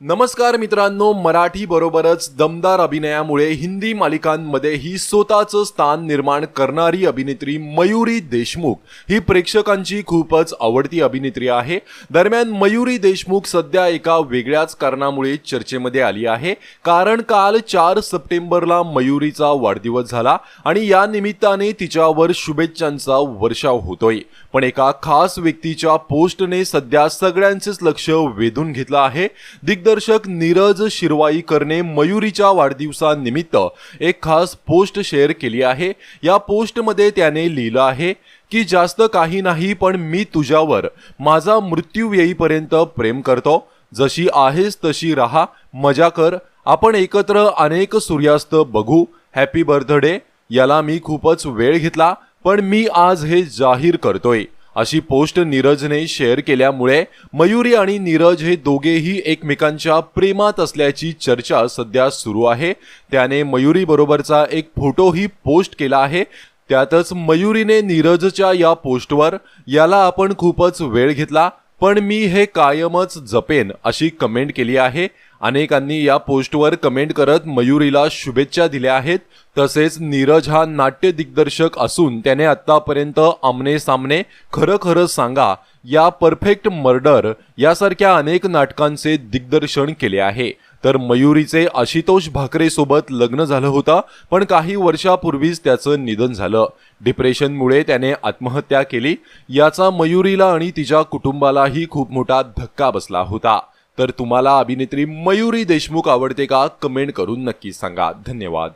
नमस्कार मित्रांनो मराठी बरोबरच दमदार अभिनयामुळे हिंदी मालिकांमध्येही स्वतःचं स्थान निर्माण करणारी अभिनेत्री मयुरी देशमुख ही प्रेक्षकांची खूपच आवडती अभिनेत्री आहे. दरम्यान मयुरी देशमुख सध्या एका वेगळ्याच कारणामुळे चर्चेमध्ये आली आहे. कारण काल चार सप्टेंबरला मयुरीचा वाढदिवस झाला आणि या निमित्ताने तिच्यावर शुभेच्छांचा वर्षाव होतोय. पण एका खास व्यक्तीच्या पोस्टने सध्या सगळ्यांचेच लक्ष वेधून घेतलं आहे. दिग्द दिग्दर्शक नीरज शिरवाईकरने मयुरीच्या वाढदिवसानिमित्त एक खास पोस्ट शेअर केली आहे. या पोस्टमध्ये त्याने लिहिलं आहे की जास्त काही नाही पण मी तुझ्यावर माझा मृत्यू येईपर्यंत प्रेम करतो. जशी आहेस तशी राहा. मजा कर. आपण एकत्र अनेक सूर्यास्त बघू. Happy birthday. याला मी खूपच वेळ घेतला पण मी आज हे जाहीर करतोय. अशी पोस्ट नीरजने शेअर केल्यामुळे मयुरी आणि नीरज हे दोघेही एकमेकांच्या प्रेमात असल्याची चर्चा सध्या सुरू आहे. त्याने मयुरी बरोबरचा एक फोटोही पोस्ट केला आहे. त्यातच मयुरीने नीरजच्या या पोस्टवर याला आपण खूपच वेळ घेतला. पण मी हे कायमच जपेन अशी कमेंट केली आहे. अनेकांनी या पोस्टवर कमेंट करत मयुरीला शुभेच्छा दिल्या आहेत. तसेच नीरज हा नाट्य दिग्दर्शक असून त्याने आत्तापर्यंत आमने सामने खरं खरं सांगा या परफेक्ट मर्डर यासारख्या अनेक नाटकांचे दिग्दर्शन केले आहे. तर मयुरीचे आशितोष भाकरेसोबत लग्न झालं होतं पण काही वर्षापूर्वीच त्याचं निधन झालं. डिप्रेशनमुळे त्याने आत्महत्या केली. याचा मयुरीला आणि तिच्या कुटुंबालाही खूप मोठा धक्का बसला होता. तर तुम्हाला अभिनेत्री मयुरी देशमुख आवडते का? कमेंट करून नक्की सांगा. धन्यवाद.